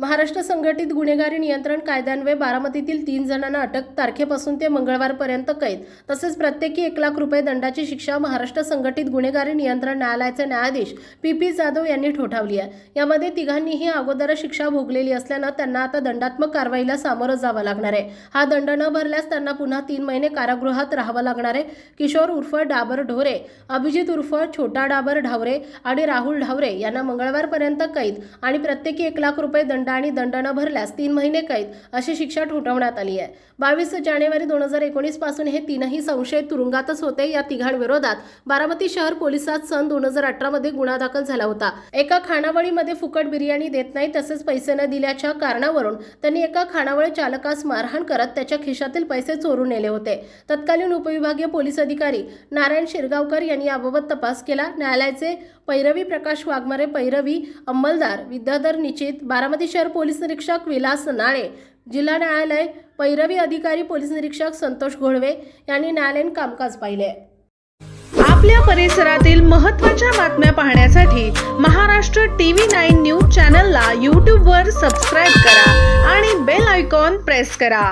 महाराष्ट्र संघटित गुन्हेगारी नियंत्रण कायद्यान्वये बारामतीतील तीन जणांना अटक तारखेपासून ते मंगळवारपर्यंत कैद. तसेच प्रत्येकी एक लाख रुपये दंडाची शिक्षा महाराष्ट्र संघटित गुन्हेगारी नियंत्रण न्यायालयाचे न्यायाधीश पी पी जाधव यांनी ठोठावली आहे. यामध्ये तिघांनीही अगोदर शिक्षा भोगलेली असल्यानं त्यांना आता दंडात्मक कारवाईला सामोरं जावं लागणार आहे. हा दंड न भरल्यास त्यांना पुन्हा तीन महिने कारागृहात राहावं लागणार आहे. किशोर उर्फ डाबर ढोरे अभिजित उर्फ छोटा डाबर ढावरे आणि राहुल ढावरे यांना मंगळवारपर्यंत कैद आणि प्रत्येकी एक लाख रुपये दंड आणि दंड न भरल्यास तीन महिने कैद अशी शिक्षा ठोठवण्यात आली आहे. बावीस जानेवारी दोन हजार एकोणीसपासून हे तीनही संशयित तुरुंगातच होते. या तिघांविरोधात बारामती शहर पोलिसात सन दोन हजार अठरा मध्ये गुन्हा दाखल झाला होता. एका खानावळीमध्ये फुकट बिर्याणी देत नाही तसेच पैसे न दिल्याच्या कारणावरून त्यांनी एका खानावळी चालकास मारहाण करत त्याच्या खिशातील पैसे चोरून नेले होते. तत्कालीन उपविभागीय पोलीस अधिकारी नारायण शिरगावकर यांनी याबाबत तपास केला. न्यायालयाचे पैरवी प्रकाश वाघमारे पैरवी अंमलदार विद्याधर निश्चित बारामती शहर पोलीस निरीक्षक विलास नाळे जिल्हा न्यायालय पैरवी अधिकारी पोलीस निरीक्षक संतोष घोळवे यांनी न्यायालयीन कामकाज पाहिले. आपल्या परिसरातील महत्त्वाच्या बातम्या पाहण्यासाठी महाराष्ट्र टीव्ही नाईन न्यूज चॅनलला यूट्यूबवर सबस्क्राईब करा आणि बेल आयकॉन प्रेस करा.